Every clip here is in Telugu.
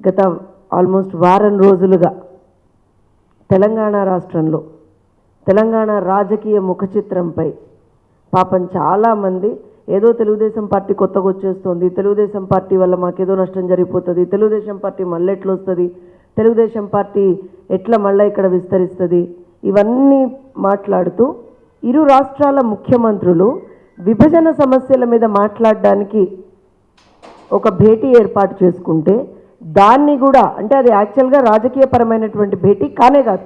గత ఆల్మోస్ట్ వారం రోజులుగా తెలంగాణ రాష్ట్రంలో తెలంగాణ రాజకీయ ముఖ చిత్రంపై పాపం చాలామంది ఏదో తెలుగుదేశం పార్టీ కొత్తగా వచ్చేస్తుంది తెలుగుదేశం పార్టీ వల్ల మాకేదో నష్టం జరిగిపోతుంది తెలుగుదేశం పార్టీ మళ్ళీ ఎట్లా వస్తుంది తెలుగుదేశం పార్టీ ఎట్లా మళ్ళీ ఇక్కడ విస్తరిస్తుంది ఇవన్నీ మాట్లాడుతూ ఇరు రాష్ట్రాల ముఖ్యమంత్రులు విభజన సమస్యల మీద మాట్లాడడానికి ఒక భేటీ ఏర్పాటు చేసుకుంటే దాన్ని కూడా అంటే అది యాక్చువల్గా రాజకీయపరమైనటువంటి భేటీ కానే కాదు.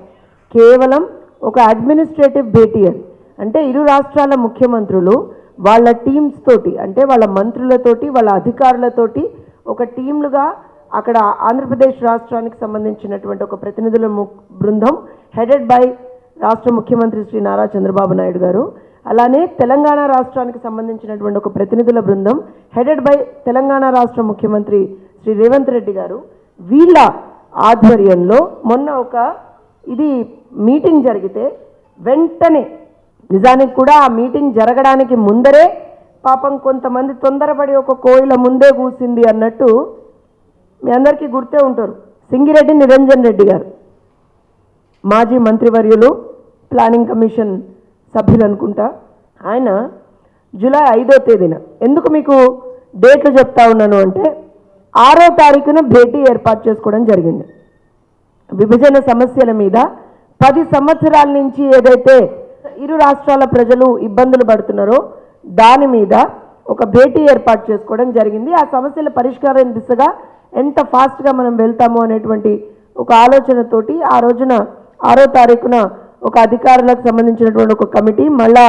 కేవలం ఒక అడ్మినిస్ట్రేటివ్ భేటీ అది. అంటే ఇరు రాష్ట్రాల ముఖ్యమంత్రులు వాళ్ళ టీమ్స్ తోటి అంటే వాళ్ళ మంత్రులతోటి వాళ్ళ అధికారులతోటి ఒక టీంలుగా అక్కడ ఆంధ్రప్రదేశ్ రాష్ట్రానికి సంబంధించినటువంటి ఒక ప్రతినిధుల ము- బృందం హెడెడ్ బై రాష్ట్ర ముఖ్యమంత్రి శ్రీ నారా చంద్రబాబు నాయుడు గారు అలానే తెలంగాణ రాష్ట్రానికి సంబంధించినటువంటి ఒక ప్రతినిధుల బృందం హెడెడ్ బై తెలంగాణ రాష్ట్ర ముఖ్యమంత్రి శ్రీ రేవంత్ రెడ్డి గారు వీళ్ళ ఆధ్వర్యంలో మొన్న ఒక ఇది మీటింగ్ జరిగితే వెంటనే నిజానికి కూడా ఆ మీటింగ్ జరగడానికి ముందరే పాపం కొంతమంది తొందరపడి ఒక కోయిల ముందే కూసింది అన్నట్టు మీ అందరికీ గుర్తే ఉంటారు. సింగిరెడ్డి నిరంజన్ రెడ్డి గారు మాజీ మంత్రివర్యులు ప్లానింగ్ కమిషన్ సభ్యులు అనుకుంటా. ఆయన జూలై ఐదో తేదీన ఎందుకు మీకు డేట్లు చెప్తా ఉన్నాను అంటే ఆరో తారీఖున భేటీ ఏర్పాటు చేసుకోవడం జరిగింది. విభజన సమస్యల మీద పది సంవత్సరాల నుంచి ఏదైతే ఇరు రాష్ట్రాల ప్రజలు ఇబ్బందులు పడుతున్నారో దాని మీద ఒక భేటీ ఏర్పాటు చేసుకోవడం జరిగింది. ఆ సమస్యల పరిష్కారం దిశగా ఎంత ఫాస్ట్గా మనం వెళ్తాము అనేటువంటి ఒక ఆలోచనతోటి ఆ రోజున ఆరో తారీఖున ఒక అధికారులకు సంబంధించినటువంటి ఒక కమిటీ మళ్ళా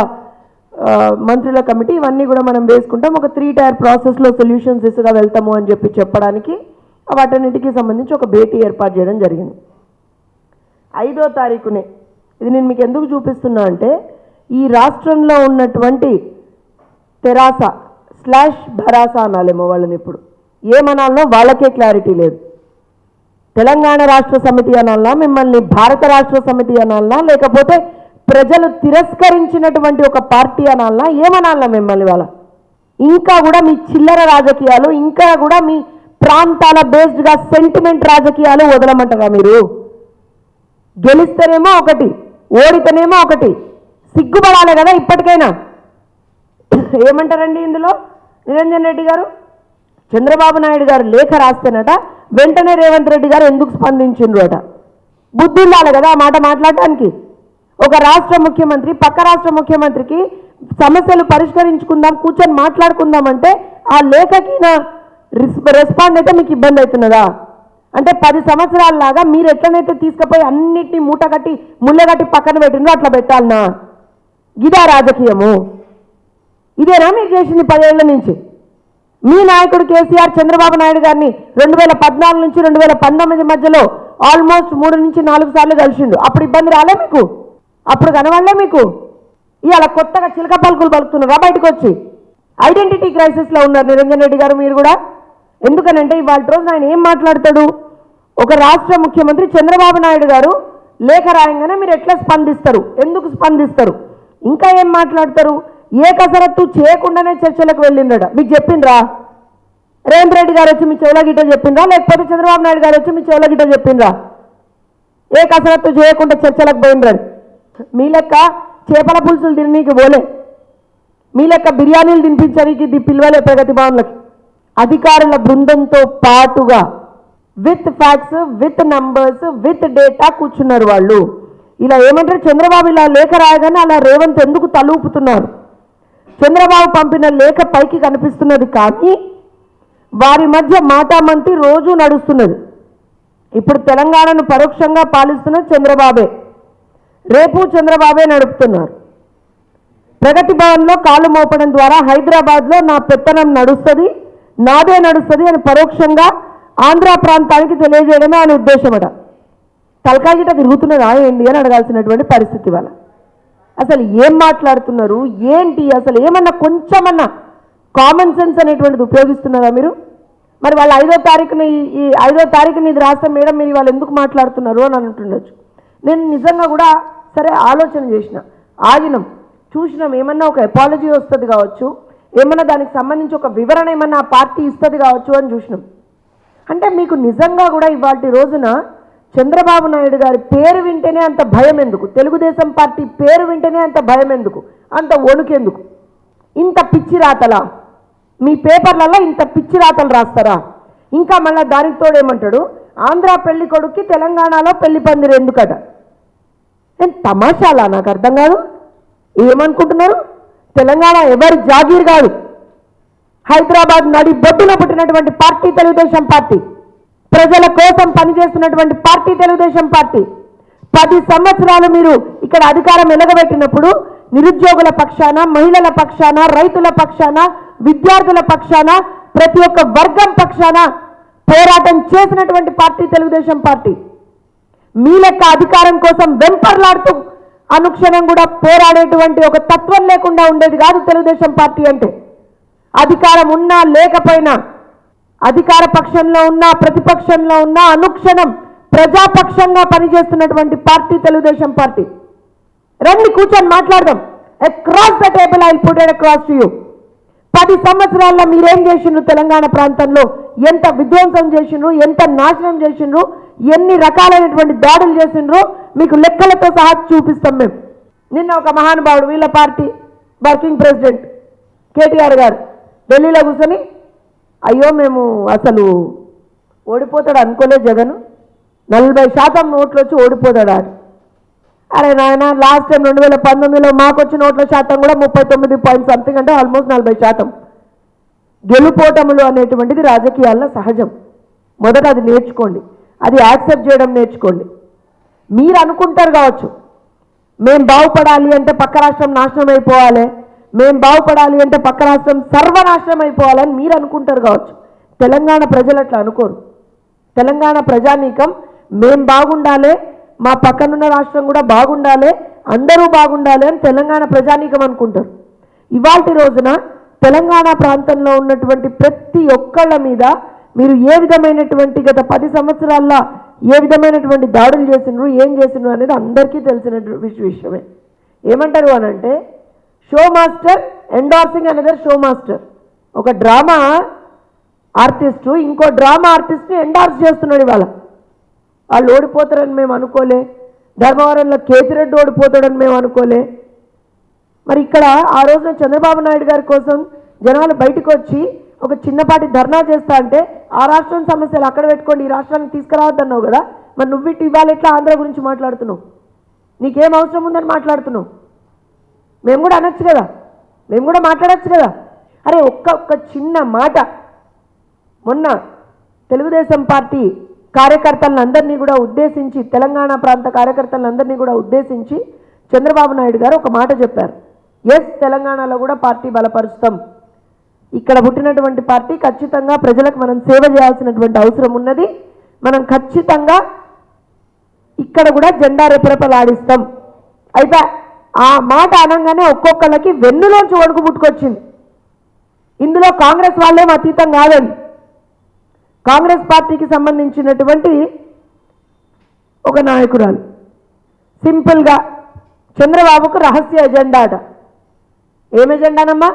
మంత్రుల కమిటీ ఇవన్నీ కూడా మనం వేసుకుంటాం. ఒక త్రీ టైర్ ప్రాసెస్లో సొల్యూషన్స్ దిశగా వెళ్తాము అని చెప్పి చెప్పడానికి వాటన్నిటికీ సంబంధించి ఒక భేటీ ఏర్పాటు చేయడం జరిగింది. ఐదో తారీఖునే. ఇది నేను మీకు ఎందుకు చూపిస్తున్నా అంటే ఈ రాష్ట్రంలో ఉన్నటువంటి తెరాస స్లాష్ భరాస అనాలేమో వాళ్ళని ఇప్పుడు. ఏమనాలనో వాళ్ళకే క్లారిటీ లేదు. తెలంగాణ రాష్ట్ర సమితి అనాలనా మిమ్మల్ని భారత రాష్ట్ర సమితి అనాలనా లేకపోతే ప్రజలు తిరస్కరించినటువంటి ఒక పార్టీ అనాలనా? ఏమనాలనా మిమ్మల్ని వాళ్ళ ఇంకా కూడా మీ చిల్లర రాజకీయాలు ఇంకా కూడా మీ ప్రాంతాల బేస్డ్గా సెంటిమెంట్ రాజకీయాలు వదలమంటారా మీరు? గెలిస్తేనేమో ఒకటి ఓడితేనేమో ఒకటి సిగ్గుపడాలి కదా ఇప్పటికైనా. ఏమంటారండి ఇందులో? నిరంజన్ రెడ్డి గారు? చంద్రబాబు నాయుడు గారు లేఖ రాస్తేనట వెంటనే రేవంత్ రెడ్డి గారు ఎందుకు స్పందించిండ్రు అట? బుద్ధి ఉండాలి కదా ఆ మాట మాట్లాడటానికి. ఒక రాష్ట్ర ముఖ్యమంత్రి పక్క రాష్ట్ర ముఖ్యమంత్రికి సమస్యలు పరిష్కరించుకుందాం కూర్చొని మాట్లాడుకుందాం అంటే ఆ లేఖకి నా రిస్- రెస్పాండ్ అయితే మీకు ఇబ్బంది అవుతున్నదా? అంటే పది సంవత్సరాల లాగా మీరు ఎట్లనైతే తీసుకుపోయి అన్నిటినీ మూట కట్టి ముళ్ళగట్టి పక్కన పెట్టిండ్రో అట్లా పెట్టాలనా? ఇదా రాజకీయము. ఇదేనా మీరు చేసింది పదేళ్ళ నుంచి? మీ నాయకుడు కేసీఆర్ చంద్రబాబు నాయుడు గారిని రెండు వేల పద్నాలుగు నుంచి రెండు వేల పంతొమ్మిది మధ్యలో ఆల్మోస్ట్ మూడు నుంచి నాలుగు సార్లు కలిసిండు. అప్పుడు ఇబ్బంది రాలే మీకు? అప్పుడు కనవాలే మీకు? ఇవాళ కొత్తగా చిలక పలుకులు పలుకుతున్నారా బయటకు వచ్చి ఐడెంటిటీ క్రైసిస్లో ఉన్నారు నిరంజన్ రెడ్డి గారు మీరు కూడా. ఎందుకనంటే ఇవాళ రోజున ఆయన ఏం మాట్లాడతాడు? ఒక రాష్ట్ర ముఖ్యమంత్రి చంద్రబాబు నాయుడు గారు లేఖ రాయంగానే మీరు ఎట్లా స్పందిస్తారు? ఎందుకు స్పందిస్తారు? ఇంకా ఏం మాట్లాడతారు? ఏ కసరత్తు చేయకుండానే చర్చలకు వెళ్ళిండట. మీకు చెప్పిండ్రా? రేవంత్ రెడ్డి గారు వచ్చి మీ చెవుల గిట్ట చెప్పిండ్రా? లేకపోతే చంద్రబాబు నాయుడు గారు వచ్చి మీ చెవులగిట చెప్పిండ్రా? ఏ కసరత్తు చేయకుండా చర్చలకు పోయినరని మీ లెక్క చేపల పులుసులు తిననీకి పోలే. మీ లెక్క బిర్యానీలు తినిపించడానికి ది పిలవలే ప్రగతి భవన్లకి. అధికారుల బృందంతో పాటుగా with facts with numbers with data కూర్చున్నారు వాళ్ళు. ఇలా ఏమంటారు? చంద్రబాబు ఇలా లేఖ రాయగానే అలా రేవంత్ ఎందుకు తలూపుతున్నారు? చంద్రబాబు పంపిన లేఖ పైకి కనిపిస్తున్నది కానీ వారి మధ్య మాటామంతి రోజు నడుస్తున్నది. ఇప్పుడు తెలంగాణను పరోక్షంగా పాలిస్తున్న చంద్రబాబే. రేపు చంద్రబాబే నడుపుతున్నారు. ప్రగతి భవన్లో కాలు మోపడం ద్వారా హైదరాబాద్లో నా పెత్తనం నడుస్తుంది నాదే నడుస్తుంది అని పరోక్షంగా ఆంధ్ర ప్రాంతానికి తెలియజేయడమే ఆయన ఉద్దేశమట తలకాయ తిరుగుతున్నదా ఏంటి అని అడగాల్సినటువంటి పరిస్థితి వల్ల అసలు ఏం మాట్లాడుతున్నారు? ఏంటి అసలు ఏమన్నా కొంచెమన్నా కామన్ సెన్స్ అనేటువంటిది ఉపయోగిస్తున్నారా మీరు? మరి వాళ్ళు ఐదో తారీఖున ఈ- ఐదో తారీఖున ఇది రాస్తే మేడం మీరు వాళ్ళు ఎందుకు మాట్లాడుతున్నారు అని అంటుండొచ్చు. నేను నిజంగా కూడా సరే ఆలోచన చేసిన. ఆగినం. చూసినాం ఏమన్నా ఒక ఎపాలజీ వస్తుంది కావచ్చు ఏమన్నా దానికి సంబంధించి ఒక వివరణ ఏమన్నా ఆ పార్టీ ఇస్తుంది కావచ్చు అని చూసినాం. అంటే మీకు నిజంగా కూడా ఇవాటి రోజున చంద్రబాబు నాయుడు గారి పేరు వింటేనే అంత భయం ఎందుకు? తెలుగుదేశం పార్టీ పేరు వింటేనే అంత భయం ఎందుకు? అంత వణుకెందుకు? ఇంత పిచ్చి రాతలా? మీ పేపర్లలో ఇంత పిచ్చి రాతలు రాస్తారా? ఇంకా మళ్ళీ దానికి తోడేమంటాడు ఆంధ్ర పెళ్ళి కొడుక్కి తెలంగాణలో పెళ్ళి పందిరు ఎందుకట? నేను తమాషాలా? నాకు అర్థం కాదు. ఏమనుకుంటున్నారు? తెలంగాణ ఎవరి జాగీర్ కాదు. హైదరాబాద్ నడి బొడ్డున పుట్టినటువంటి పార్టీ తెలుగుదేశం పార్టీ. ప్రజల కోసం పనిచేస్తున్నటువంటి పార్టీ తెలుగుదేశం పార్టీ. పది సంవత్సరాలు మీరు ఇక్కడ అధికారం ఎలగబెట్టినప్పుడు నిరుద్యోగుల పక్షాన మహిళల పక్షాన రైతుల పక్షాన విద్యార్థుల పక్షాన ప్రతి ఒక్క వర్గం పక్షాన పోరాటం చేసినటువంటి పార్టీ తెలుగుదేశం పార్టీ. మీ లెక్క అధికారం కోసం వెంపర్లాడుతూ అనుక్షణం కూడా పోరాడేటువంటి ఒక తత్వం లేకుండా ఉండేది కాదు తెలుగుదేశం పార్టీ అంటే. అధికారం ఉన్నా లేకపోయినా అధికార పక్షంలో ఉన్నా ప్రతిపక్షంలో ఉన్నా అనుక్షణం ప్రజాపక్షంగా పనిచేస్తున్నటువంటి పార్టీ తెలుగుదేశం పార్టీ. రండి కూర్చొని మాట్లాడదాం. Across the table I put across to you పది సంవత్సరాల్లో మీరేం చేసిండ్రు తెలంగాణ ప్రాంతంలో? ఎంత విధ్వంసం చేసిండ్రు? ఎంత నాశనం చేసిండ్రు? ఎన్ని రకాలైనటువంటి దాడులు చేసిండ్రు మీకు లెక్కలతో సహా చూపిస్తాం మేము. నిన్న ఒక మహానుభావుడు వీళ్ళ పార్టీ వర్కింగ్ ప్రెసిడెంట్ కేటీఆర్ గారు ఢిల్లీలో కూర్చొని అయ్యో మేము అసలు ఓడిపోతాడు అనుకోలే జగన్? నలభై శాతం నోట్లు వచ్చి ఓడిపోతాడా అరే నాయన లాస్ట్ టైం రెండు వేల పంతొమ్మిదిలో మాకు వచ్చిన నోట్ల శాతం కూడా ముప్పై తొమ్మిది పాయింట్ సంథింగ్ అంటే ఆల్మోస్ట్ నలభై శాతం. గెలుపోటములు అనేటువంటిది రాజకీయాల్లో సహజం. మొదట అది నేర్చుకోండి. అది యాక్సెప్ట్ చేయడం నేర్చుకోండి. మీరు అనుకుంటారు కావచ్చు మేం బాగుపడాలి అంటే పక్క రాష్ట్రం నాశనం అయిపోవాలి మేం బాగుపడాలి అంటే పక్క రాష్ట్రం సర్వనాశనం అయిపోవాలని మీరు అనుకుంటారు కావచ్చు. తెలంగాణ ప్రజలు అట్లా అనుకోరు. తెలంగాణ ప్రజానీకం మేం బాగుండాలి మా పక్కనున్న రాష్ట్రం కూడా బాగుండాలి అందరూ బాగుండాలి అని తెలంగాణ ప్రజానీకం అనుకుంటారు. ఇవాటి రోజున తెలంగాణ ప్రాంతంలో ఉన్నటువంటి ప్రతి ఒక్కళ్ళ మీద మీరు ఏ విధమైనటువంటి గత పది సంవత్సరాల్లో ఏ విధమైనటువంటి దాడులు చేసిండ్రు ఏం చేసిండ్రు అనేది అందరికీ తెలిసిన విష- విషయమే. ఏమంటారు అని అంటే show master endorsing another show master. ఒక డ్రామా ఆర్టిస్టు ఇంకో డ్రామా ఆర్టిస్ట్ని ఎండార్స్ చేస్తున్నాడు ఇవాళ. వాళ్ళు ఓడిపోతారని మేము అనుకోలే. ధర్మవరంలో కేతిరెడ్డి ఓడిపోతాడని మేము అనుకోలే. మరి ఇక్కడ ఆ రోజున చంద్రబాబు నాయుడు గారి కోసం జనాలు బయటకు వచ్చి ఒక చిన్నపాటి ధర్నా చేస్తా అంటే ఆ రాష్ట్రం సమస్యలు అక్కడ పెట్టుకోండి ఈ రాష్ట్రానికి తీసుకురావద్దన్నావు కదా? మరి నువ్వు ఇటు ఇవాళ ఎట్లా ఆంధ్ర గురించి మాట్లాడుతున్నావు? నీకేం అవసరం ఉందని మాట్లాడుతున్నావు? మేము కూడా అనొచ్చు కదా? మేము కూడా మాట్లాడచ్చు కదా? అరే ఒక్క ఒక్క చిన్న మాట. మొన్న తెలుగుదేశం పార్టీ కార్యకర్తలందరినీ కూడా ఉద్దేశించి తెలంగాణ ప్రాంత కార్యకర్తలందరినీ కూడా ఉద్దేశించి చంద్రబాబు నాయుడు గారు ఒక మాట చెప్పారు. ఎస్ తెలంగాణలో కూడా పార్టీ బలపరుస్తాం. ఇక్కడ పుట్టినటువంటి పార్టీ ఖచ్చితంగా ప్రజలకు మనం సేవ చేయాల్సినటువంటి అవసరం ఉన్నది. మనం ఖచ్చితంగా ఇక్కడ కూడా జెండా రెపరెపలాడిస్తాం. అయితే ఆ మాట అనగానే ఒక్కొక్కళ్ళకి వెన్నులోంచి వణుకు పుట్టుకొచ్చింది ఇందులో కాంగ్రెస్ వాళ్ళేం అతీతం కాదండి. కాంగ్రెస్ పార్టీకి సంబంధించినటువంటి ఒక నాయకురాలు. సింపుల్గా చంద్రబాబుకు రహస్య ఎజెండా అట ఏం ఎజెండానమ్మా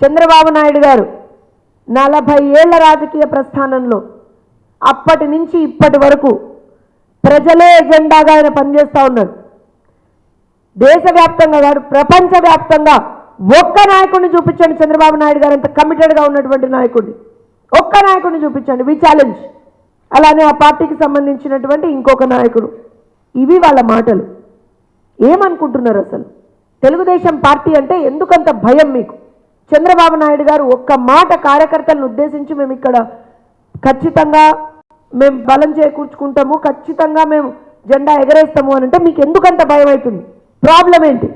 చంద్రబాబు నాయుడు గారు నలభై ఏళ్ళ రాజకీయ ప్రస్థానంలో అప్పటి నుంచి ఇప్పటి వరకు ప్రజలే ఎజెండాగా ఆయన పనిచేస్తూ ఉన్నాడు దేశవ్యాప్తంగా కాదు ప్రపంచవ్యాప్తంగా ఒక్క నాయకుడిని చూపించండి. చంద్రబాబు నాయుడు గారు ఎంత కమిటెడ్గా ఉన్నటువంటి నాయకుడిని. ఒక్క నాయకుడిని చూపించండి. వి ఛాలెంజ్ అలానే ఆ పార్టీకి సంబంధించినటువంటి ఇంకొక నాయకుడు. ఇవి వాళ్ళ మాటలు. ఏమనుకుంటున్నారు అసలు? తెలుగుదేశం పార్టీ అంటే ఎందుకంత భయం మీకు? చంద్రబాబు నాయుడు గారు ఒక్క మాట కార్యకర్తలను ఉద్దేశించి మేము ఇక్కడ ఖచ్చితంగా మేము బలం చేకూర్చుకుంటాము ఖచ్చితంగా మేము జెండా ఎగరేస్తాము అని అంటే మీకు ఎందుకంత భయం అవుతుంది? ప్రాబ్లం ఏంటి?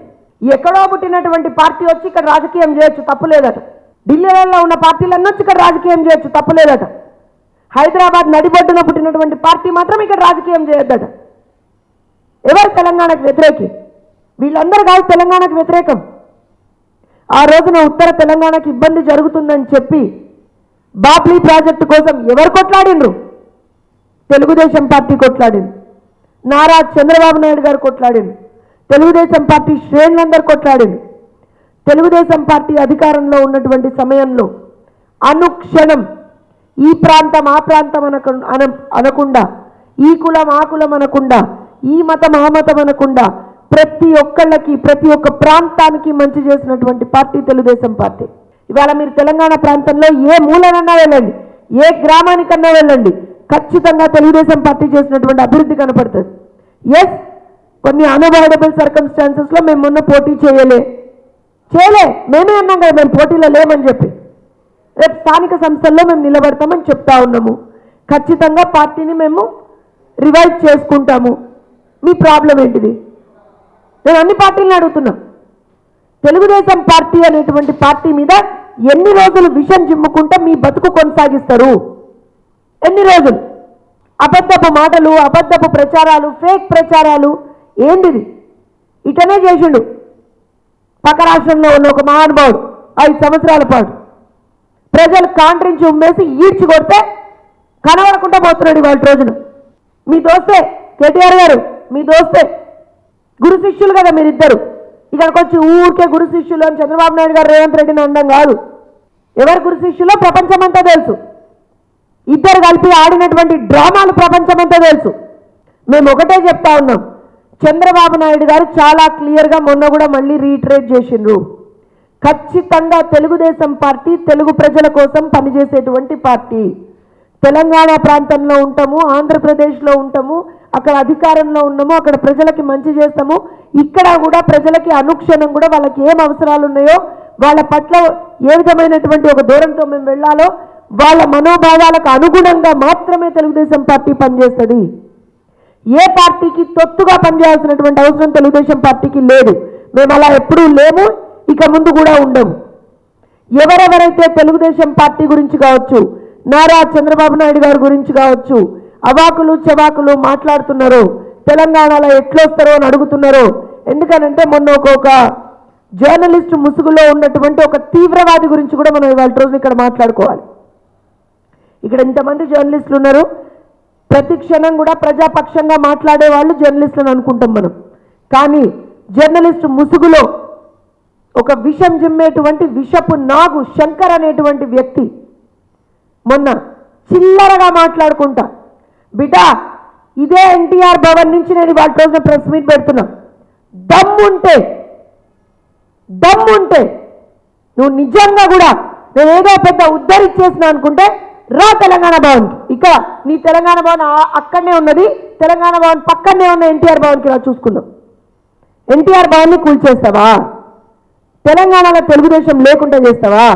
ఎక్కడో పుట్టినటువంటి పార్టీ వచ్చి ఇక్కడ రాజకీయం చేయొచ్చు తప్పులేదట. ఢిల్లీలలో ఉన్న పార్టీలన్నీ వచ్చి ఇక్కడ రాజకీయం చేయొచ్చు తప్పులేదట. హైదరాబాద్ నడిబొడ్డున పుట్టినటువంటి పార్టీ మాత్రం ఇక్కడ రాజకీయం చేయొద్దట. ఎవరు తెలంగాణకు వ్యతిరేకి? వీళ్ళందరూ కాదు తెలంగాణకు వ్యతిరేకం. ఆ రోజున ఉత్తర తెలంగాణకి ఇబ్బంది జరుగుతుందని చెప్పి బాబ్లీ ప్రాజెక్టు కోసం ఎవరు కొట్లాడినరు తెలుగుదేశం పార్టీ కొట్లాడింది. నారా చంద్రబాబు నాయుడు గారు కొట్లాడింది. తెలుగుదేశం పార్టీ శ్రేణులందరూ కొట్లాడింది. తెలుగుదేశం పార్టీ అధికారంలో ఉన్నటువంటి సమయంలో అనుక్షణం ఈ ప్రాంతం ఆ ప్రాంతం అనకు అన అనకుండా ఈ కులం ఆ కులం అనకుండా ఈ మతం ఆ మతం అనకుండా ప్రతి ఒక్కళ్ళకి ప్రతి ఒక్క ప్రాంతానికి మంచి చేసినటువంటి పార్టీ తెలుగుదేశం పార్టీ. ఇవాళ మీరు తెలంగాణ ప్రాంతంలో ఏ మూలనన్నా వెళ్ళండి ఏ గ్రామానికన్నా వెళ్ళండి ఖచ్చితంగా తెలుగుదేశం పార్టీ చేసినటువంటి అభివృద్ధి కనపడుతుంది. ఎస్ కొన్ని అన్అవాయిడబుల్ సర్కమ్స్టాన్సెస్లో మేము మొన్న పోటీ చేయలే. చేయలే మేమే అన్నాం కదా మేము పోటీలో లేమని చెప్పి. రేపు స్థానిక సంస్థల్లో మేము నిలబడతామని చెప్తా ఉన్నాము. ఖచ్చితంగా పార్టీని మేము రివైవ్ చేసుకుంటాము. మీ ప్రాబ్లం ఏంటిది? నేను అన్ని పార్టీలను అడుగుతున్నా. తెలుగుదేశం పార్టీ అనేటువంటి పార్టీ మీద ఎన్ని రోజులు విషం చిమ్ముకుంటే మీ బతుకు కొనసాగిస్తారు? ఎన్ని రోజులు? అబద్ధపు మాటలు అబద్ధపు ప్రచారాలు ఫేక్ ప్రచారాలు ఏంటిది? ఇటనే చేసిండు. పక్క రాష్ట్రంలో ఉన్న ఒక మహానుభావుడు ఐదు సంవత్సరాల పాటు. ప్రజలు కాంట్రించి ఉమ్మేసి ఈడ్చి కొడితే కనబడకుండా పోతున్నాడు ఇవాళ రోజున. మీ దోస్తే కేటీఆర్ గారు మీ దోస్తే గురు శిష్యులు కదా మీరిద్దరు. ఇక్కడికి వచ్చి ఊరికే గురు శిష్యులు అని చంద్రబాబు నాయుడు గారు రేవంత్ రెడ్డిని అనడం కాదు. ఎవరు గురు శిష్యులో? ప్రపంచమంతా తెలుసు. ఇద్దరు కలిపి ఆడినటువంటి డ్రామాలు ప్రపంచమంతా తెలుసు. మేము ఒకటే చెప్తా ఉన్నాం. చంద్రబాబు నాయుడు గారు చాలా క్లియర్గా మొన్న కూడా మళ్ళీ రీట్రేట్ చేసిండ్రు. ఖచ్చితంగా తెలుగుదేశం పార్టీ తెలుగు ప్రజల కోసం పనిచేసేటువంటి పార్టీ. తెలంగాణ ప్రాంతంలో ఉంటాము ఆంధ్రప్రదేశ్లో ఉంటాము అక్కడ అధికారంలో ఉన్నాము అక్కడ ప్రజలకి మంచి చేస్తాము ఇక్కడ కూడా ప్రజలకి అనుక్షణం కూడా వాళ్ళకి ఏం అవసరాలు ఉన్నాయో వాళ్ళ పట్ల ఏ విధమైనటువంటి ఒక దూరంతో మేము వెళ్ళాలో వాళ్ళ మనోభావాలకు అనుగుణంగా మాత్రమే తెలుగుదేశం పార్టీ పనిచేస్తుంది. ఏ పార్టీకి తొత్తుగా పనిచేయాల్సినటువంటి అవసరం తెలుగుదేశం పార్టీకి లేదు. మేము అలా ఎప్పుడూ లేము ఇక ముందు కూడా ఉండము ఎవరెవరైతే తెలుగుదేశం పార్టీ గురించి కావచ్చు నారా చంద్రబాబు నాయుడు గారి గురించి కావచ్చు అవాకులు చవాకులు మాట్లాడుతున్నారు. తెలంగాణలో ఎట్లొస్తారో అని అడుగుతున్నారో. ఎందుకనంటే మొన్న ఒక్కొక్క జర్నలిస్ట్ ముసుగులో ఉన్నటువంటి ఒక తీవ్రవాది గురించి కూడా మనం ఇవాళ రోజు ఇక్కడ మాట్లాడుకోవాలి. ఇక్కడ ఇంతమంది జర్నలిస్టులు ఉన్నారు. ప్రతి క్షణం కూడా ప్రజాపక్షంగా మాట్లాడే వాళ్ళు జర్నలిస్టులను అనుకుంటాం మనం. కానీ జర్నలిస్ట్ ముసుగులో ఒక విషం జిమ్మేటువంటి విషపు నాగు శంకర్ అనేటువంటి వ్యక్తి మొన్న చిల్లరగా మాట్లాడుకుంటా బిడ్డ ఇదే ఎన్టీఆర్ భవన్ నుంచి నేను వాళ్ళ రోజున ప్రెస్ మీట్ పెడుతున్నా. దమ్ముంటే దమ్ముంటే నువ్వు నిజంగా కూడా నేను ఏదో పెద్ద ఉద్ధరించేసిన అనుకుంటే రా తెలంగాణ భవన్. ఇక్కడ నీ తెలంగాణ భవన్ అక్కడనే ఉన్నది తెలంగాణ భవన్ పక్కనే ఉన్న ఎన్టీఆర్ భవన్కి రా చూసుకుందాం. ఎన్టీఆర్ భవన్ని కూల్చేస్తావా తెలంగాణలో తెలుగుదేశం లేకుండా చేస్తావా?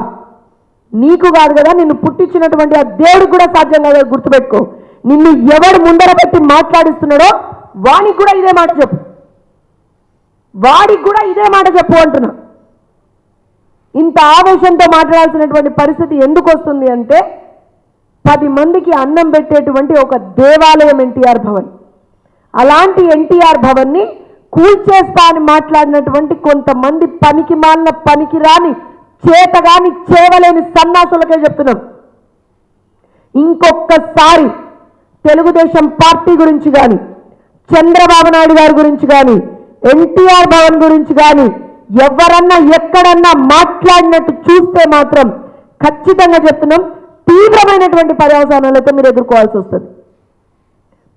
నీకు కాదు కదా నిన్ను పుట్టించినటువంటి ఆ దేవుడికి కూడా సాధ్యం కాదు గుర్తుపెట్టుకో. నిన్ను ఎవడు ముందర పెట్టి మాట్లాడిస్తున్నాడో వానికి కూడా ఇదే మాట చెప్పు. వాడికి కూడా ఇదే మాట చెప్పు అంటున్నా. ఇంత ఆవేశంతో మాట్లాడాల్సినటువంటి పరిస్థితి ఎందుకు వస్తుంది అంటే పది మందికి అన్నం పెట్టేటువంటి ఒక దేవాలయం ఎన్టీఆర్ భవన్. అలాంటి ఎన్టీఆర్ భవన్ని కూల్చేస్తా అని మాట్లాడినటువంటి కొంతమంది పనికి మాలిన పనికి రాని చేతగాని చేవలేని సన్నాసులకే చెప్తున్నాం. ఇంకొకసారి తెలుగుదేశం పార్టీ గురించి కానీ చంద్రబాబు నాయుడు గారి గురించి కానీ ఎన్టీఆర్ భవన్ గురించి కానీ ఎవరన్నా ఎక్కడన్నా మాట్లాడినట్టు చూస్తే మాత్రం ఖచ్చితంగా చెప్తున్నాం తీవ్రమైనటువంటి పర్యవసానాలు అయితే మీరు ఎదుర్కోవాల్సి వస్తుంది.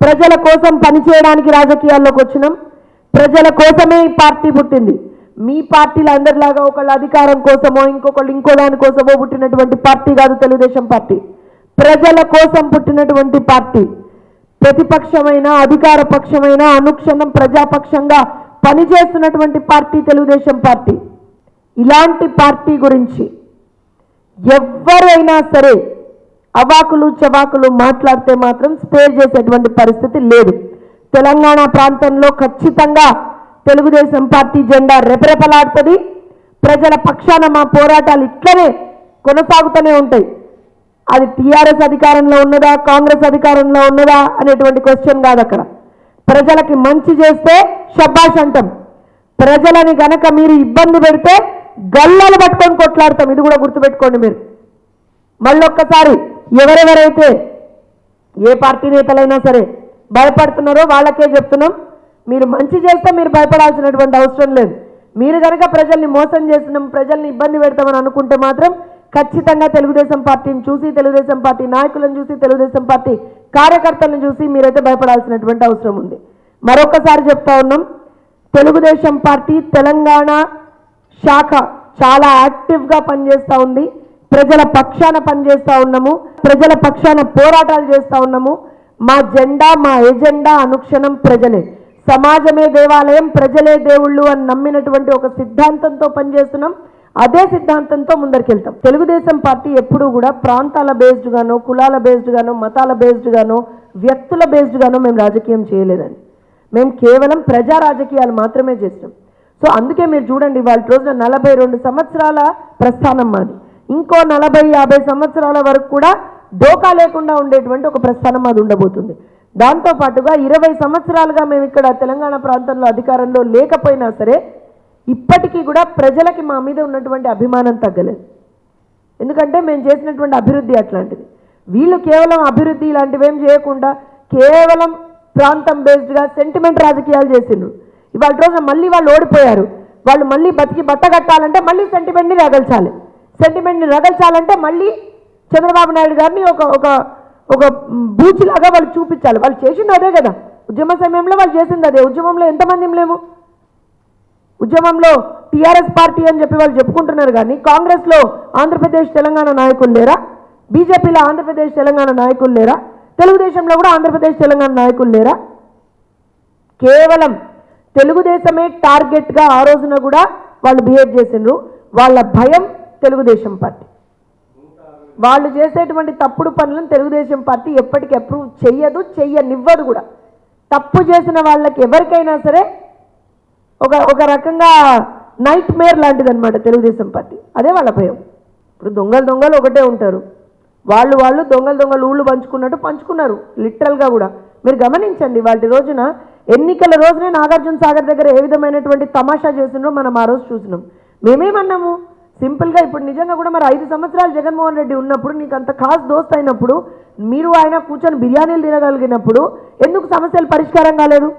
ప్రజల కోసం పనిచేయడానికి రాజకీయాల్లోకి వచ్చినాం. ప్రజల కోసమే ఈ పార్టీ పుట్టింది. మీ పార్టీలు అందరిలాగా ఒకళ్ళు అధికారం కోసమో ఇంకొకళ్ళు ఇంకో దానికోసమో పుట్టినటువంటి పార్టీ కాదు తెలుగుదేశం పార్టీ. ప్రజల కోసం పుట్టినటువంటి పార్టీ. ప్రతిపక్షమైన అధికార పక్షమైన అనుక్షణం ప్రజాపక్షంగా పనిచేస్తున్నటువంటి పార్టీ తెలుగుదేశం పార్టీ. ఇలాంటి పార్టీ గురించి ఎవరైనా సరే అవాకులు చవాకులు మాట్లాడితే మాత్రం స్పేర్ చేసేటువంటి పరిస్థితి లేదు. తెలంగాణ ప్రాంతంలో ఖచ్చితంగా తెలుగుదేశం పార్టీ జెండా రెపరెపలాడుతుంది. ప్రజల పక్షాన మా పోరాటాలు ఇట్లనే కొనసాగుతూనే ఉంటాయి. అది టీఆర్ఎస్ అధికారంలో ఉన్నదా? కాంగ్రెస్ అధికారంలో ఉన్నదా? అనేటువంటి క్వశ్చన్ కాదు అక్కడ. ప్రజలకి మంచి చేస్తే షబ్బాష్ అంటాం. ప్రజలని గనక మీరు ఇబ్బంది పెడితే గల్లలు పట్టుకొని కొట్లాడతాం. ఇది కూడా గుర్తుపెట్టుకోండి మీరు. మళ్ళొక్కసారి ఎవరెవరైతే ఏ పార్టీ నేతలైనా సరే భయపడుతున్నారో వాళ్ళకే చెప్తున్నాం. మీరు మంచి చేస్తే మీరు భయపడాల్సినటువంటి అవసరం లేదు. మీరు కనుక ప్రజల్ని మోసం చేస్తున్నాం ప్రజల్ని ఇబ్బంది పెడతామని అనుకుంటే మాత్రం ఖచ్చితంగా తెలుగుదేశం పార్టీని చూసి తెలుగుదేశం పార్టీ నాయకులను చూసి తెలుగుదేశం పార్టీ కార్యకర్తలను చూసి మీరైతే భయపడాల్సినటువంటి అవసరం ఉంది. మరొకసారి చెప్తా ఉన్నాం తెలుగుదేశం పార్టీ తెలంగాణ శాఖ చాలా యాక్టివ్గా పనిచేస్తూ ఉంది. ప్రజల పక్షాన పనిచేస్తూ ఉన్నాము. ప్రజల పక్షాన పోరాటాలు చేస్తూ ఉన్నాము. మా జెండా మా ఎజెండా అనుక్షణం ప్రజలే. సమాజమే దేవాలయం ప్రజలే దేవుళ్ళు అని నమ్మినటువంటి ఒక సిద్ధాంతంతో పనిచేస్తున్నాం. అదే సిద్ధాంతంతో ముందరికెళ్తాం. తెలుగుదేశం పార్టీ ఎప్పుడూ కూడా ప్రాంతాల బేస్డ్ గానో కులాల బేస్డ్ గానో మతాల బేస్డ్గానో వ్యక్తుల బేస్డ్ గానో మేము రాజకీయం చేయలేదండి. మేము కేవలం ప్రజా రాజకీయాలు మాత్రమే చేస్తాం. సో అందుకే మీరు చూడండి వాళ్ళ రోజున నలభై రెండు సంవత్సరాల ప్రస్థానం మాది. ఇంకో నలభై యాభై సంవత్సరాల వరకు కూడా డోకా లేకుండా ఉండేటువంటి ఒక ప్రస్థానం అది ఉండబోతుంది. దాంతో పాటుగా ఇరవై సంవత్సరాలుగా మేము ఇక్కడ తెలంగాణ ప్రాంతంలో అధికారంలో లేకపోయినా సరే ఇప్పటికీ కూడా ప్రజలకి మా మీద ఉన్నటువంటి అభిమానం తగ్గలేదు. ఎందుకంటే మేము చేసినటువంటి అభివృద్ధి అట్లాంటిది. వీళ్ళు కేవలం అభివృద్ధి ఇలాంటివేం చేయకుండా కేవలం ప్రాంతం బేస్డ్గా సెంటిమెంట్ రాజకీయాలు చేసిండ్రు. ఇవాళ రోజున మళ్ళీ వాళ్ళు ఓడిపోయారు. వాళ్ళు మళ్ళీ బతికి బట్ట కట్టాలంటే మళ్ళీ సెంటిమెంట్ని రగల్చాలి. సెంటిమెంట్ని రగల్చాలంటే మళ్ళీ చంద్రబాబు నాయుడు గారిని ఒక ఒక ఒక బూచిలాగా వాళ్ళు చూపించాలి. వాళ్ళు చేసింది అదే కదా. ఉద్యమ సమయంలో వాళ్ళు చేసింది అదే. ఉద్యమంలో ఎంతమంది లేము ఉద్యమంలో టీఆర్ఎస్ పార్టీ అని చెప్పి వాళ్ళు చెప్పుకుంటున్నారు కానీ కాంగ్రెస్లో ఆంధ్రప్రదేశ్ తెలంగాణ నాయకులు లేరా? బీజేపీలో ఆంధ్రప్రదేశ్ తెలంగాణ నాయకులు లేరా? తెలుగుదేశంలో కూడా ఆంధ్రప్రదేశ్ తెలంగాణ నాయకులు లేరా? కేవలం తెలుగుదేశమే టార్గెట్గా ఆ రోజున కూడా వాళ్ళు బిహేవ్ చేసిండ్రు. వాళ్ళ భయం తెలుగుదేశం పార్టీ. వాళ్ళు చేసేటువంటి తప్పుడు పనులను తెలుగుదేశం పార్టీ ఎప్పటికీ అప్రూవ్ చెయ్యదు చెయ్యనివ్వదు కూడా. తప్పు చేసిన వాళ్ళకి ఎవరికైనా సరే ఒక ఒక రకంగా నైట్ మేర్ లాంటిది అనమాట తెలుగుదేశం పార్టీ. అదే వాళ్ళ భయం. ఇప్పుడు దొంగలు దొంగలు ఒకటే ఉంటారు. వాళ్ళు వాళ్ళు దొంగలు దొంగలు ఊళ్ళు పంచుకున్నట్టు పంచుకున్నారు లిటరల్గా కూడా. మీరు గమనించండి వాటి రోజున ఎన్నికల రోజునే నాగార్జున సాగర్ దగ్గర ఏ విధమైనటువంటి తమాషా చేసినో మనం ఆ రోజు చూసినాం. మేమేమన్నాము? సింపుల్గా ఇప్పుడు నిజంగా కూడా మరి ఐదు సంవత్సరాలు జగన్మోహన్ రెడ్డి ఉన్నప్పుడు నీకు అంత ఖాస్ దోస్త్ అయినప్పుడు మీరు ఆయన కూర్చొని బిర్యానీలు తినగలిగినప్పుడు ఎందుకు సమస్యలు పరిష్కారం కాలేదు?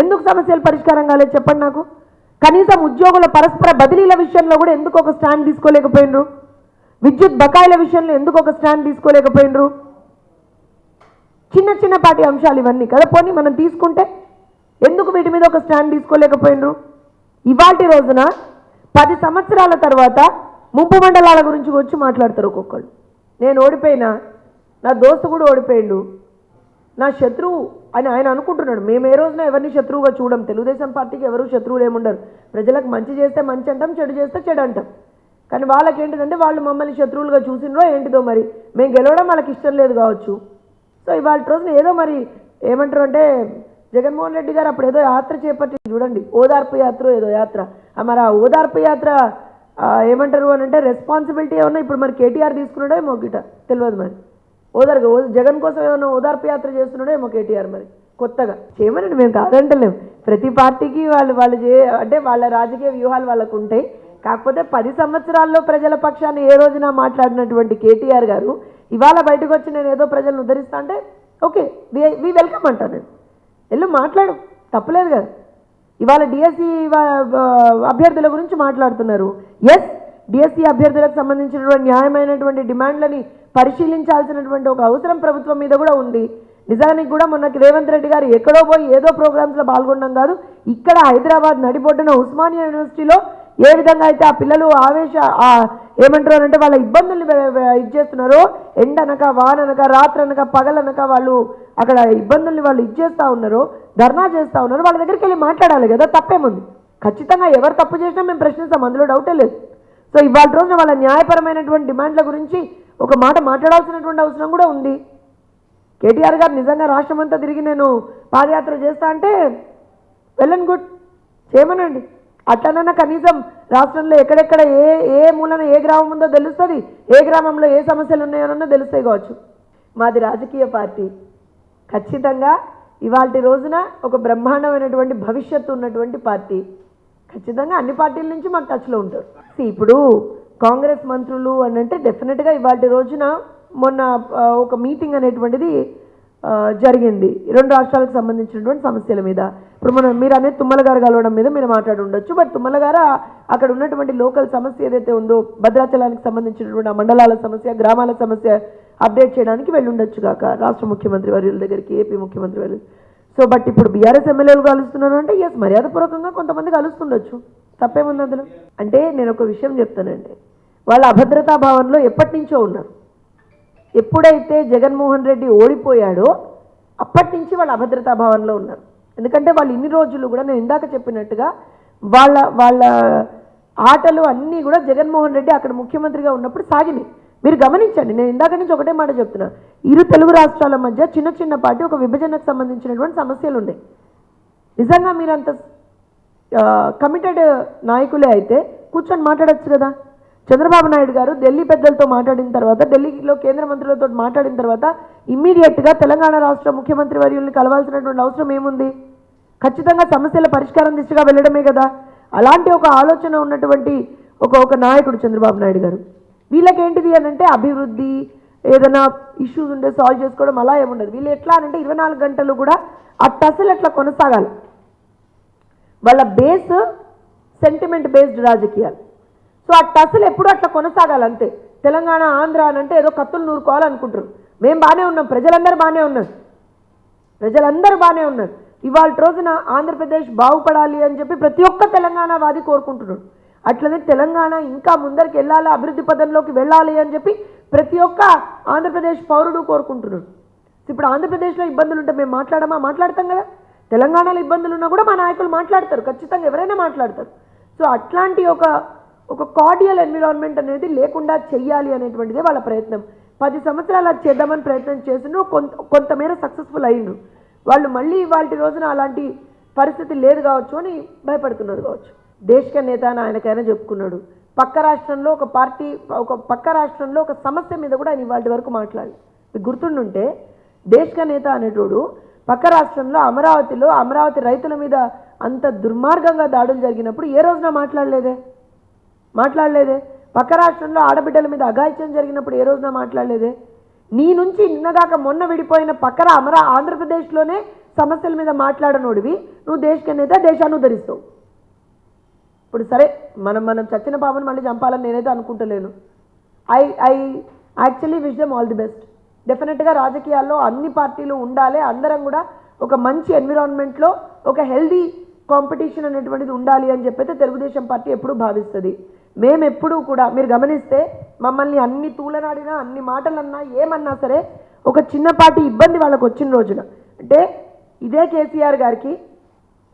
ఎందుకు సమస్యలు పరిష్కారం కాలేదు చెప్పండి నాకు? కనీసం ఉద్యోగుల పరస్పర బదిలీల విషయంలో కూడా ఎందుకు ఒక స్టాండ్ తీసుకోలేకపోయినరు? విద్యుత్ బకాయిల విషయంలో ఎందుకు ఒక స్టాండ్ తీసుకోలేకపోయినరు? చిన్న చిన్నపాటి అంశాలు ఇవన్నీ కదా పోనీ మనం తీసుకుంటే ఎందుకు వీటి మీద ఒక స్టాండ్ తీసుకోలేకపోయినరు? ఇవాటి రోజున పది సంవత్సరాల తర్వాత ముంపు మండలాల గురించి వచ్చి మాట్లాడతారు ఒక్కొక్కళ్ళు. నేను ఓడిపోయినా నా దోస్తు కూడా ఓడిపోయిండు. నా శత్రువు అని ఆయన అనుకుంటున్నాడు. మేము ఏ రోజున ఎవరిని శత్రువుగా చూడం? తెలుగుదేశం పార్టీకి ఎవరు శత్రువులు ఏముండరు. ప్రజలకు మంచి చేస్తే మంచి అంటాం చెడు చేస్తే చెడు అంటాం. కానీ వాళ్ళకి ఏంటిదంటే వాళ్ళు మమ్మల్ని శత్రువులుగా చూసినరో ఏంటిదో మరి. మేము గెలవడం వాళ్ళకి ఇష్టం లేదు కావచ్చు. సో ఇవాళ రోజున ఏదో మరి ఏమంటారు అంటే జగన్మోహన్ రెడ్డి గారు అప్పుడు ఏదో యాత్ర చేపట్టి చూడండి. ఓదార్పు యాత్ర ఏదో యాత్ర. మరి ఆ ఓదార్పు యాత్ర ఏమంటారు అని అంటే రెస్పాన్సిబిలిటీ ఏమన్నా ఇప్పుడు మరి కేటీఆర్ తీసుకున్నాడో ఏమో గిట. తెలియదు మరి. ఓదార్గా జగన్ కోసం ఏమైనా ఓదార్పు యాత్ర చేస్తున్నాడో ఏమో కేటీఆర్ మరి. కొత్తగా. చేయమనండి మేము కాదంటలేము ప్రతి పార్టీకి వాళ్ళు వాళ్ళు చే అంటే వాళ్ళ రాజకీయ వ్యూహాలు వాళ్ళకు ఉంటాయి. కాకపోతే పది సంవత్సరాల్లో ప్రజల పక్షాన్ని ఏ రోజున మాట్లాడినటువంటి కేటీఆర్ గారు ఇవాళ బయటకు వచ్చి నేను ఏదో ప్రజలను ఉద్ధరిస్తా అంటే ఓకే వి వెల్కమ్ అంటాను నేను. వెళ్ళు మాట్లాడు. తప్పలేదు కదా. ఇవాళ డిఎస్సి అభ్యర్థుల గురించి మాట్లాడుతున్నారు. ఎస్ డిఎస్సి అభ్యర్థులకు సంబంధించినటువంటి న్యాయమైనటువంటి డిమాండ్లని పరిశీలించాల్సినటువంటి ఒక అవసరం ప్రభుత్వం మీద కూడా ఉంది. నిజానికి కూడా మొన్న రేవంత్ రెడ్డి గారు ఎక్కడో పోయి ఏదో ప్రోగ్రామ్స్లో పాల్గొనడం కాదు ఇక్కడ హైదరాబాద్ నడిబొడ్డున ఉస్మానియా యూనివర్సిటీలో ఏ విధంగా అయితే ఆ పిల్లలు ఆవేశ ఏమంటారు అంటే వాళ్ళ ఇబ్బందుల్ని ఇచ్చేస్తున్నారో ఇది చేస్తున్నారో ఎండనక వాననక రాత్రనక పగలనక వాళ్ళు అక్కడ ఇబ్బందుల్ని వాళ్ళు ఇచ్చేస్తూ ఉన్నారో ధర్నా చేస్తా ఉన్నారు వాళ్ళ దగ్గరికి వెళ్ళి మాట్లాడాలి కదా తప్పేముంది? ఖచ్చితంగా ఎవరు తప్పు చేసినా మేము ప్రశ్నిస్తాం అందులో డౌటే లేదు. సో ఇవాళ రోజున వాళ్ళ న్యాయపరమైనటువంటి డిమాండ్ల గురించి ఒక మాట మాట్లాడాల్సినటువంటి అవసరం కూడా ఉంది. కేటీఆర్ గారు నిజంగా రాష్ట్రం అంతా తిరిగి నేను పాదయాత్ర చేస్తా అంటే వెల్ అండ్ గుడ్. చేయమనండి అట్లనన్నా కనీసం రాష్ట్రంలో ఎక్కడెక్కడ ఏ ఏ మూలన ఏ గ్రామం ఉందో తెలుస్తుంది ఏ గ్రామంలో ఏ సమస్యలు ఉన్నాయోనన్నా తెలుస్తాయి కావచ్చు. మాది రాజకీయ పార్టీ. ఖచ్చితంగా ఇవాళ రోజున ఒక బ్రహ్మాండమైనటువంటి భవిష్యత్తు ఉన్నటువంటి పార్టీ. ఖచ్చితంగా అన్ని పార్టీల నుంచి మాకు టచ్లో ఉంటారు. ఇప్పుడు కాంగ్రెస్ మంత్రులు అని అంటే డెఫినెట్గా ఇవాళ రోజున మొన్న ఒక మీటింగ్ అనేటువంటిది జరిగింది. రెండు రాష్ట్రాలకు సంబంధించినటువంటి సమస్యల మీద. ఇప్పుడు మనం మీరు అనేది తుమ్మల గారు కలవడం మీద మీరు మాట్లాడి ఉండొచ్చు. బట్ తుమ్మల గారు అక్కడ ఉన్నటువంటి లోకల్ సమస్య ఏదైతే ఉందో భద్రాచలానికి సంబంధించినటువంటి ఆ మండలాల సమస్య గ్రామాల సమస్య అప్డేట్ చేయడానికి వెళ్ళుండొచ్చు కాక. రాష్ట్ర ముఖ్యమంత్రి వర్యుల దగ్గరికి ఏపీ ముఖ్యమంత్రి వర్యులు. సో బట్ ఇప్పుడు బీఆర్ఎస్ ఎమ్మెల్యేలు కలుస్తున్నారు అంటే ఎస్ మర్యాదపూర్వకంగా కొంతమంది కలుస్తుండొచ్చు. తప్పేముంది అందులో? అంటే నేను ఒక విషయం చెప్తానండి. వాళ్ళ అభద్రతా భావనలో ఎప్పటి నుంచో ఉన్నారు. ఎప్పుడైతే జగన్మోహన్ రెడ్డి ఓడిపోయాడో అప్పటి నుంచి వాళ్ళు అభద్రతా భావనలో ఉన్నారు. ఎందుకంటే వాళ్ళు ఇన్ని రోజులు కూడా నేను ఇందాక చెప్పినట్టుగా వాళ్ళ వాళ్ళ ఆటలు అన్నీ కూడా జగన్మోహన్ రెడ్డి అక్కడ ముఖ్యమంత్రిగా ఉన్నప్పుడు సాగినాయి. మీరు గమనించండి నేను ఇందాక నుంచి ఒకటే మాట చెప్తున్నా. ఇరు తెలుగు రాష్ట్రాల మధ్య చిన్న చిన్నపాటి ఒక విభజనకు సంబంధించినటువంటి సమస్యలు ఉన్నాయి. నిజంగా మీరు అంత కమిటెడ్ నాయకులే అయితే కూర్చొని మాట్లాడచ్చు కదా. చంద్రబాబు నాయుడు గారు ఢిల్లీ పెద్దలతో మాట్లాడిన తర్వాత ఢిల్లీలో కేంద్ర మంత్రులతో మాట్లాడిన తర్వాత ఇమ్మీడియట్గా తెలంగాణ రాష్ట్ర ముఖ్యమంత్రి వర్యుల్ని కలవాల్సినటువంటి అవసరం ఏముంది? ఖచ్చితంగా సమస్యల పరిష్కారం దిశగా వెళ్ళడమే కదా. అలాంటి ఒక ఆలోచన ఉన్నటువంటి ఒక ఒక నాయకుడు చంద్రబాబు నాయుడు గారు. వీళ్ళకేంటిది అని అంటే అభివృద్ధి ఏదైనా ఇష్యూస్ ఉంటే సాల్వ్ చేసుకోవడం అలా ఏముండదు. వీళ్ళు ఎట్లా అని అంటే ఇరవై నాలుగు గంటలు కూడా ఆ టసలు ఎట్లా కొనసాగాలి? వాళ్ళ బేస్ సెంటిమెంట్ బేస్డ్ రాజకీయాలు. సో ఆ టసలు ఎప్పుడు అట్లా కొనసాగాలి అంతే. తెలంగాణ ఆంధ్ర అని అంటే ఏదో కత్తులు నూరుకోవాలనుకుంటారు మేము బాగానే ఉన్నాం. ప్రజలందరూ బాగానే ఉన్నారు. ప్రజలందరూ బాగానే ఉన్నారు. ఇవాళ రోజున ఆంధ్రప్రదేశ్ బాగుపడాలి అని చెప్పి ప్రతి ఒక్క తెలంగాణ వాది కోరుకుంటున్నాడు. అట్లనే తెలంగాణ ఇంకా ముందరికి వెళ్ళాలి? అభివృద్ధి పదంలోకి వెళ్ళాలి అని చెప్పి ప్రతి ఒక్క ఆంధ్రప్రదేశ్ పౌరుడు కోరుకుంటున్నాడు. ఇప్పుడు ఆంధ్రప్రదేశ్లో ఇబ్బందులు ఉంటే మేము మాట్లాడమా? మాట్లాడతాం కదా. తెలంగాణలో ఇబ్బందులు ఉన్నా కూడా మా నాయకులు మాట్లాడతారు ఖచ్చితంగా ఎవరైనా మాట్లాడతారు. సో అట్లాంటి ఒక ఒక కార్డియల్ ఎన్విరాన్మెంట్ అనేది లేకుండా చెయ్యాలి అనేటువంటిదే వాళ్ళ ప్రయత్నం. పది సంవత్సరాలు అది చేద్దామని ప్రయత్నం చేసిండ్రు కొంత కొంతమేర సక్సెస్ఫుల్ అయ్యిండ్రు వాళ్ళు మళ్ళీ వాటి రోజున అలాంటి పరిస్థితి లేదు కావచ్చు అని భయపడుతున్నారు కావచ్చు. దేశక నేత అని ఆయనకైనా చెప్పుకున్నాడు. పక్క రాష్ట్రంలో ఒక పార్టీ ఒక పక్క రాష్ట్రంలో ఒక సమస్య మీద కూడా ఆయన ఇవాళ వరకు మాట్లాడాలి మీకు గుర్తుండుంటే దేశక నేత అనేటోడు పక్క రాష్ట్రంలో అమరావతిలో అమరావతి రైతుల మీద అంత దుర్మార్గంగా దాడులు జరిగినప్పుడు ఏ రోజున మాట్లాడలేదే? మాట్లాడలేదే? పక్క రాష్ట్రంలో ఆడబిడ్డల మీద అఘాయిత్యం జరిగినప్పుడు ఏ రోజున మాట్లాడలేదే? నీ నుంచి నిన్నగాక మొన్న విడిపోయిన పక్కన అమరా ఆంధ్రప్రదేశ్లోనే సమస్యల మీద మాట్లాడనోడివి. నువ్వు దేశకనేత దేశాన్ని ఉద్ధరిస్తావు. ఇప్పుడు సరే మనం మనం చచ్చిన పాపను మళ్ళీ చంపాలని నేనైతే అనుకుంటలేను. I I actually wish them all the best. డెఫినెట్గా రాజకీయాల్లో అన్ని పార్టీలు ఉండాలి. అందరం కూడా ఒక మంచి ఎన్విరాన్మెంట్లో ఒక హెల్దీ కాంపిటీషన్ అనేటువంటిది ఉండాలి అని చెప్పైతే తెలుగుదేశం పార్టీ ఎప్పుడూ భావిస్తుంది. మేము ఎప్పుడూ కూడా మీరు గమనిస్తే మమ్మల్ని అన్ని తూలనాడినా అన్ని మాటలన్నా ఏమన్నా సరే ఒక చిన్నపాటి ఇబ్బంది వాళ్ళకు వచ్చిన రోజున అంటే ఇదే కేసీఆర్ గారికి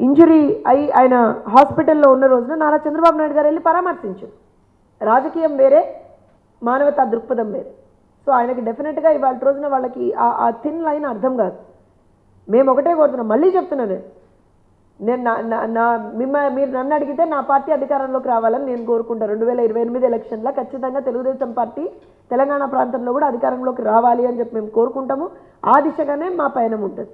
ఇంజురీ అయి ఆయన హాస్పిటల్లో ఉన్న రోజున నారా చంద్రబాబు నాయుడు గారు వెళ్ళి పరామర్శించారు. రాజకీయం వేరే మానవతా దృక్పథం వేరే. సో ఆయనకి డెఫినెట్గా ఇవాళ రోజున వాళ్ళకి ఆ- ఆ థిన్ లైన్ అర్థం కాదు. మేము ఒకటే కోరుతున్నాం. మళ్ళీ చెప్తున్నాను. నేను. నేను నా నా- నా మిమ్మ మీరు నన్ను అడిగితే నా పార్టీ అధికారంలోకి రావాలని నేను కోరుకుంటాను రెండు వేల ఇరవై ఎనిమిది ఎలక్షన్లో ఖచ్చితంగా తెలుగుదేశం పార్టీ తెలంగాణ ప్రాంతంలో కూడా అధికారంలోకి రావాలి అని చెప్పి మేము కోరుకుంటాము. ఆ దిశగానే మా పయనం ఉంటుంది.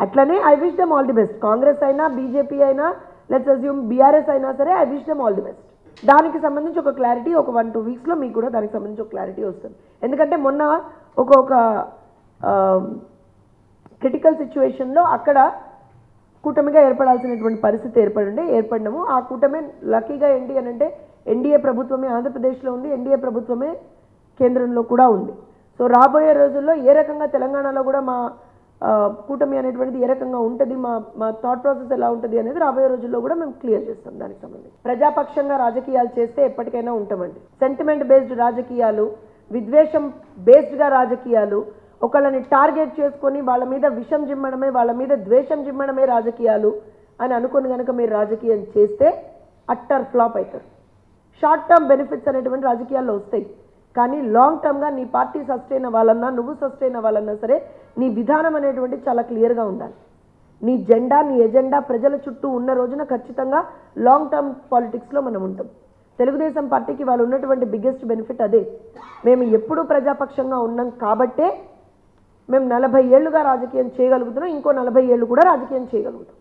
అట్లనే I wish them all the best Congress అయినా బీజేపీ అయినా లెట్స్ అజ్యూమ్ బీఆర్ఎస్ అయినా సరే I wish them all the best దానికి సంబంధించి ఒక క్లారిటీ ఒక వన్ టూ వీక్స్లో మీకు కూడా దానికి సంబంధించి ఒక క్లారిటీ వస్తుంది. ఎందుకంటే మొన్న ఒక ఒక క్రిటికల్ సిచ్యువేషన్లో అక్కడ కూటమిగా ఏర్పడాల్సినటువంటి పరిస్థితి ఏర్పడి ఏర్పడినాము. ఆ కూటమే లక్కీగా ఏంటి అని అంటే ఎన్డీఏ ప్రభుత్వమే ఆంధ్రప్రదేశ్లో ఉంది ఎన్డీఏ ప్రభుత్వమే కేంద్రంలో కూడా ఉంది. సో రాబోయే రోజుల్లో ఏ రకంగా తెలంగాణలో కూడా మా కూటమి అనేటువంటిది ఏ రకంగా ఉంటుంది మా మా థాట్ ప్రాసెస్ ఎలా ఉంటుంది అనేది రాబోయే రోజుల్లో కూడా మేము క్లియర్ చేస్తాం దానికి సంబంధించి. ప్రజాపక్షంగా రాజకీయాలు చేస్తే ఎప్పటికైనా ఉంటామండి. సెంటిమెంట్ బేస్డ్ రాజకీయాలు విద్వేషం బేస్డ్గా రాజకీయాలు ఒకళ్ళని టార్గెట్ చేసుకొని వాళ్ళ మీద విషం జిమ్మడమే వాళ్ళ మీద ద్వేషం జిమ్మడమే రాజకీయాలు అని అనుకుని కనుక మీరు రాజకీయం చేస్తే అట్టర్ ఫ్లాప్ అవుతారు. షార్ట్ టర్మ్ బెనిఫిట్స్ అనేటువంటి రాజకీయాల్లో వస్తాయి. కానీ లాంగ్ టర్మ్గా నీ పార్టీ సస్టైన్ అవ్వాలన్నా నువ్వు సస్టైన్ అవ్వాలన్నా సరే నీ విధానం అనేటువంటి చాలా క్లియర్గా ఉండాలి. నీ జెండా నీ ఎజెండా ప్రజల చుట్టూ ఉన్న రోజున ఖచ్చితంగా లాంగ్ టర్మ్ పాలిటిక్స్లో మనం ఉంటాం. తెలుగుదేశం పార్టీకి వాళ్ళు ఉన్నటువంటి బిగ్గెస్ట్ బెనిఫిట్ అదే. మేము ఎప్పుడూ ప్రజాపక్షంగా ఉన్నాం కాబట్టే మేము నలభై ఏళ్ళుగా రాజకీయం చేయగలుగుతున్నాం ఇంకో నలభై ఏళ్ళు కూడా రాజకీయం చేయగలుగుతాం.